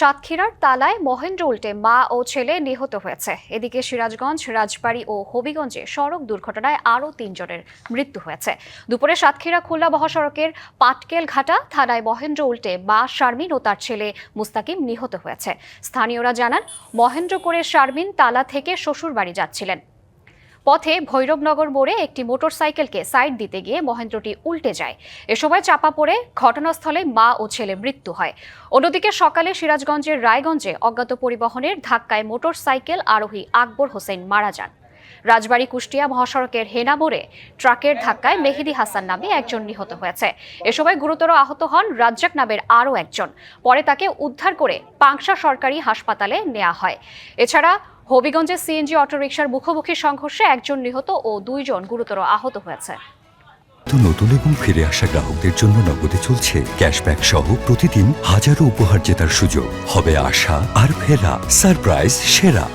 সাতক্ষীরার তালায় মহেন্দ্র উল্টে মা ও ছেলে নিহত হয়েছে। এদিকে সিরাজগঞ্জ, রাজবাড়ী ও হবিগঞ্জে সড়ক দুর্ঘটনায় আরও তিনজনের মৃত্যু হয়েছে। দুপুরে সাতক্ষীরা খুলনা মহাসড়কের পাটকেল ঘাটা থানায় মহেন্দ্র উল্টে মা শারমিন ও তার ছেলে মুস্তাকিম নিহত হয়েছে। স্থানীয়রা জানান, মহেন্দ্র করে শারমিন তালা থেকে শ্বশুর বাড়ি যাচ্ছিলেন। পথে ভৈরবনগর মোড়ে একটি মোটরসাইকেলকে সাইড দিতে গিয়ে মহেন্দ্রটি উল্টে যায়। এ সময় চাপা পড়ে ঘটনাস্থলে মা ও ছেলে মৃত্যু হয়। অন্যদিকে সকালে সিরাজগঞ্জের রায়গঞ্জে অজ্ঞাত পরিবহনের ধাক্কায় মোটরসাইকেল আরোহী আকবর হোসেন মারা যান। রাজবাড়ী কুষ্টিয়া মহাসড়কের হেনা মোড়ে ট্রাকের ধাক্কায় মেহেদি হাসান নামে একজন নিহত হয়েছে। এ সময় গুরুতর আহত হন রাজ্জাক নামের আরও একজন। পরে তাকে উদ্ধার করে পাংশা সরকারি হাসপাতালে নেওয়া হয়। এছাড়া হবিগঞ্জে সিএনজি অটোরিকশার মুখোমুখি সংঘর্ষে একজন নিহত ও দুইজন গুরুতর আহত হয়েছে। নতুন এবং ফিরে আসা গ্রাহকদের জন্য নগদে চলছে ক্যাশব্যাক সহ প্রতিদিন হাজারো উপহার জেতার সুযোগ। হবে আশা আর ফেরা। সারপ্রাইজ সেরা।